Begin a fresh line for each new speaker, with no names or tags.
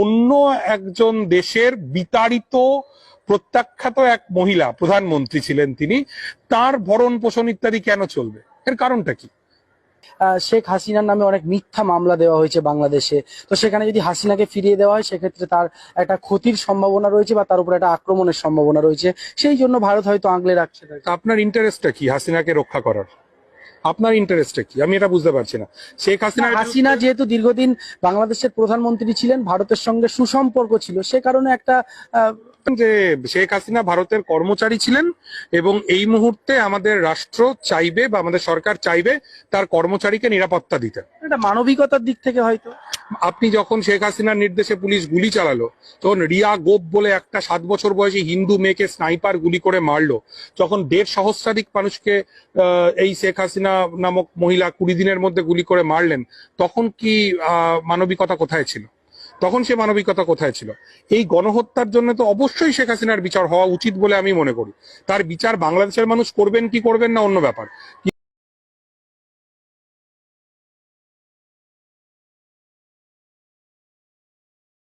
অন্য একজন দেশের বিতাড়িত প্রত্যাখ্যাত এক মহিলা প্রধানমন্ত্রী ছিলেন তিনি তার ভরণ পোষণ ইত্যাদি কেন চলবে? এর কারণটা কি?
শেখ হাসিনার নামে অনেক মিথ্যা মামলা দেওয়া হয়েছে বাংলাদেশে। তো সেখানে যদি হাসিনাকে ফিরিয়ে দেওয়া হয় সেক্ষেত্রে তার একটা ক্ষতির সম্ভাবনা রয়েছে বা তার উপর একটা আক্রমণের সম্ভাবনা রয়েছে। সেই জন্য ভারত হয়তো আগলে রাখছে।
আপনার ইন্টারেস্টটা কি হাসিনাকে রক্ষা করার? আপনার ইন্টারেস্টে কি? আমি এটা বুঝতে পারছি না। শেখ হাসিনা
হাসিনা যেহেতু দীর্ঘদিন বাংলাদেশের প্রধানমন্ত্রী ছিলেন ভারতের সঙ্গে সুসম্পর্ক ছিল সে কারণে একটা আহ,
যে শেখ হাসিনা ভারতের কর্মচারী ছিলেন এবং এই মুহূর্তে আমাদের রাষ্ট্র চাইবে বা আমাদের সরকার চাইবে তার কর্মচারীকে নিরাপত্তা দিতে।
এটা মানবিকতার দিক থেকে হয়তো।
আপনি যখন শেখ হাসিনার নির্দেশে পুলিশ গুলি চালালো, তখন রিয়া গোপ বলে একটা সাত বছর বয়সী হিন্দু মেয়েকে স্নাইপার গুলি করে মারলো। যখন দেড় সহস্রাধিক মানুষকে এই শেখ হাসিনা নামক মহিলা কুড়ি দিনের মধ্যে গুলি করে মারলেন, তখন কি মানবিকতা কোথায় ছিল? তখন সে মানবিকতা কোথায় ছিল? এই গণহত্যার জন্য তো অবশ্যই শেখ হাসিনার বিচার হওয়া উচিত বলে আমি মনে করি। তার বিচার বাংলাদেশের মানুষ করবেন কি করবেন না অন্য ব্যাপার।